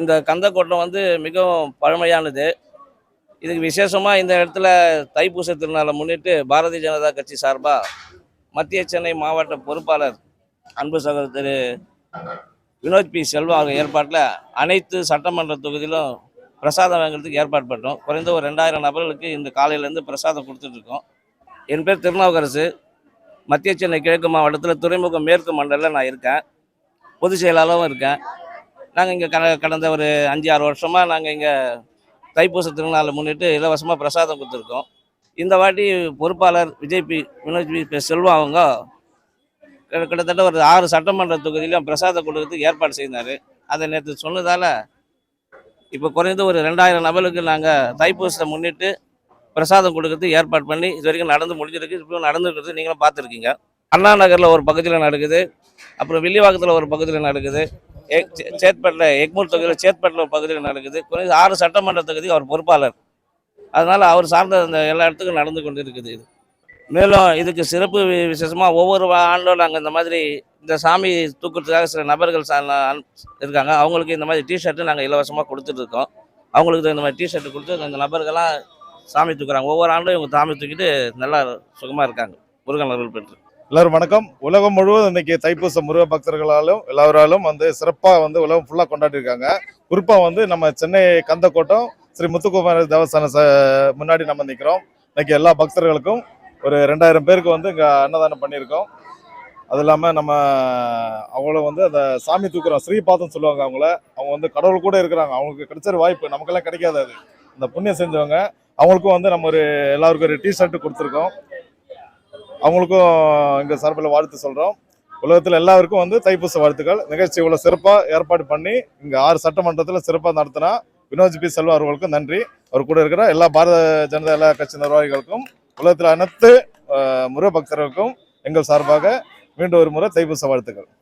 இந்த கந்தக்கோட்டம் வந்து மிகவும் பழமையானது. இதுக்கு விசேஷமாக இந்த இடத்துல தைப்பூச திருநாளை முன்னிட்டு பாரதிய ஜனதா கட்சி சார்பாக மத்திய சென்னை மாவட்ட பொறுப்பாளர் அன்பு சகோதரர் திரு வினோத் பி. செல்வா அவங்க ஏற்பாட்டில் அனைத்து சட்டமன்ற தொகுதியிலும் பிரசாதம் வாங்குறதுக்கு ஏற்பாடு பண்ணோம் குறைந்த ஒரு ரெண்டாயிரம் நபர்களுக்கு இந்த காலையிலேருந்து பிரசாதம் கொடுத்துட்ருக்கோம் என் பேர் திருநாவுக்கரசு. மத்திய சென்னை கிழக்கு மாவட்டத்தில் துறைமுகம் மேற்கு மண்டலில் நான் இருக்கேன். பொதுச் செயலாளரும் இருக்கேன். நாங்கள் இங்கே கட கடந்த ஒரு அஞ்சு ஆறு வருஷமாக நாங்கள் இங்கே தைப்பூச திருநாளை முன்னிட்டு இலவசமாக பிரசாதம் கொடுத்துருக்கோம். இந்த வாட்டி பொறுப்பாளர் விஜய் பி வினோத் பி செல்வம் செல்வா அவங்க கிட்ட- கிட்டத்தட்ட ஒரு ஆறு சட்டமன்ற தொகுதியிலும் பிரசாதம் கொடுக்கறதுக்கு ஏற்பாடு செய்தார். அதை நேற்று சொன்னதால் இப்போ குறைந்த ஒரு ரெண்டாயிரம் நபருக்கு நாங்கள் தைப்பூசத்தை முன்னிட்டு பிரசாதம் கொடுக்கறதுக்கு ஏற்பாடு பண்ணி இது வரைக்கும் நடந்து முடிஞ்சிருக்கு. இப்போ நடந்துருக்கிறது நீங்களும் பார்த்துருக்கீங்க. அண்ணா நகரில் ஒரு பகுதியில் நடக்குது. அப்புறம் வில்லிவாக்கத்தில் ஒரு பகுதியில் நடக்குது. சேத்பட்டில் எக்மூர் தொகுதியில் சேத்பட்டில் பகுதியில் நடக்குது. குறைந்த ஆறு சட்டமன்ற தொகுதி அவர் பொறுப்பாளர். அதனால் அவர் சார்ந்த அந்த எல்லா இடத்துக்கும் நடந்து கொண்டு இருக்குது இது. மேலும் இதுக்கு சிறப்பு வி- ஒவ்வொரு ஆண்டும் நாங்கள் இந்த மாதிரி இந்த சாமி தூக்குறதுக்காக சில நபர்கள் இருக்காங்க. அவங்களுக்கு இந்த மாதிரி டிஷர்ட்டு நாங்கள் இலவசமாக கொடுத்துட்ருக்கோம் அவங்களுக்கு இந்த மாதிரி டிஷர்ட் கொடுத்து அந்த நபர்கள்லாம் சாமி தூக்குறாங்க. ஒவ்வொரு ஆண்டும் இவங்க சாமி தூக்கிட்டு நல்லா சுகமாக இருக்காங்க. முருகன் அருள் பெற்று. எல்லாரும் வணக்கம். உலகம் முழுவதும் இன்னைக்கு தைப்பூச முருக பக்தர்களாலும் எல்லாராலும் வந்து சிறப்பாக வந்து உலகம் ஃபுல்லாக கொண்டாடிருக்காங்க. குறிப்பாக வந்து நம்ம சென்னை கந்தக்கோட்டம் ஸ்ரீ முத்துக்குமார தேவஸ்தான ச முன்னாடி நம்ம நிற்கிறோம் இன்னைக்கு எல்லா பக்தர்களுக்கும் ஒரு ரெண்டாயிரம் பேருக்கு வந்து இங்கே அன்னதானம் பண்ணியிருக்கோம். அது இல்லாமல் நம்ம அவங்கள வந்து அந்த சாமி தூக்குறோம் ஸ்ரீபாதம் சொல்லுவாங்க அவங்கள. அவங்க வந்து கடவுள் கூட இருக்கிறாங்க. அவங்களுக்கு கிடைச்ச வாய்ப்பு. நமக்கெல்லாம் கிடைக்காது அது. அந்த புண்ணியம் செஞ்சவங்க. அவங்களுக்கும் வந்து நம்ம ஒரு எல்லாருக்கும் ஒரு டிஷர்ட் கொடுத்துருக்கோம். அவங்களுக்கும் எங்கள் சார்பில் வாழ்த்து சொல்கிறோம் உலகத்தில் எல்லாருக்கும் வந்து தைப்பூச வாழ்த்துக்கள். நிகழ்ச்சி இவ்வளோ சிறப்பாக ஏற்பாடு பண்ணி இங்கே ஆறு சட்டமன்றத்தில் சிறப்பாக நடத்தினா வினோத் பி செல்வா அவர்களுக்கும் நன்றி. அவர் கூட இருக்கிற எல்லா பாரத ஜனதா எல்லா கட்சி நிர்வாகிகளுக்கும் உலகத்தில் அனைத்து முருக பக்தர்களுக்கும் எங்கள் சார்பாக மீண்டும் ஒரு முறை தைப்பூச வாழ்த்துக்கள்.